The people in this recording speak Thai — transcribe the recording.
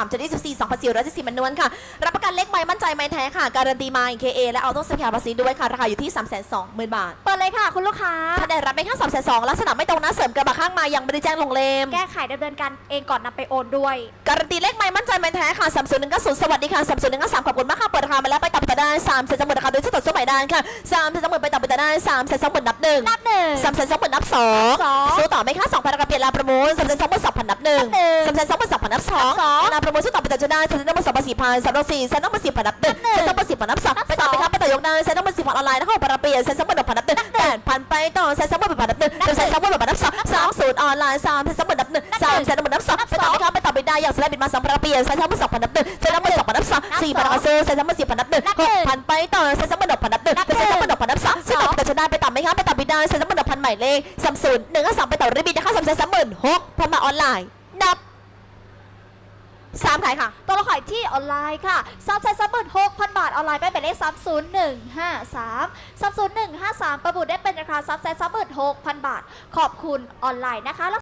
3 24 2,474มันนวลค่ะ รับประกันเลขไม่มั่นใจไม่แท้ค่ะ การันตีมา KA และเอาต้องสัญญาภาษีด้วยค่ะ ราคาอยู่ที่ 3 2 0 0 0 0 บาท เปิดเลยค่ะ คุณลูกค้าถ้าได้รับไม่ข้าง3 2 0 0 0ลักษณะไม่ตรงนะเสริมกระบะข้างมายังไม่ได้แจ้งลงเลมแก้ไขดำเนินการเองก่อนนำไปโอนด้วย การันตีเลขไม่มั่นใจไม่แท้ค่ะ3 0 1 9 0สวัสดีค่ะ3 0 1 9 3ขอบคุณมากค่ะ ต่อไปต่อได้3 0 0 0 0ราคาโดยสดสมัยดานค่ะ3 0 0 0 0ไปต่อไปต่อได้3 0 0 0 0นับหนึ่งนับหนึ่งสามแสนสองหมื่นนับสองสองสู้ต่อไหมคะสองพันกระเปลี่ยนลาประมูลสามแสนสองหมื่นสองพันนับหนึ่งนับหนึ่งสามแสนสองหมื่นสองพันนับสองนับสองลาประมูลสู้ต่อไปต่อจะได้สามแสนสองหมื่นสองพันสี่พันสามร้อยสี่แสนสองหมื่นสี่พันนับหนึ่งนับหนึ่งแสนสองหมื่นสี่พันนับสองนับไปต่อไหมสองคะไปต่อยกได้แสนสองหมื่นสี่พันออนไลน์นะคะ para เปลี่ยนแสนสองหมื่นหนึ่งพันนับหนึ่งแปดพันไปต่อแสนสองหมื่นแปดพันนับหนึ่งนับหนึ่งแสนสองหมื่นแปดพันนับสองสองศูนย์ออนไลน์สามแสนสองหมื่นนับหนึ่งนับหนึ่งสามแสนสองหมื่นนับสอง นับไปต่อไหมสองคะไปต่อไปได้อย่างสลด์บินมาสอง para เปลี่ยนแสนสองหมื่นสองพันนับหนึ่งแสนสองหมื่นสองพันนับสองสี่พันสองกระซื้อแสนสองหมื่นสี่พันนับหนึ่งหกพันไปต่อแสนสองหมื่นหกพันนับหนึ่งนับแสนสองหมื่นหกพันนับสองนับซึ่งต่อไปต่อจะได้ไปต่อไหมคะไปต่อบิดาแสนสองหมื่นหกพันใหมายเลขสามศูนย์หนึ่งห้าสามไปต่อริบบินนะคะสามแสนสามหมื่นหกพันมาออนไลน์นับสามขายค่ะ ตัวเราขายที่ออนไลน์ค่ะ3 3 6 0 0 0บาทออนไลน์ไปเป็นเลข30153 30153ประบุได้เป็นราคา3 3 6 0 0 0บาท ขอบคุณออนไลน์นะคะ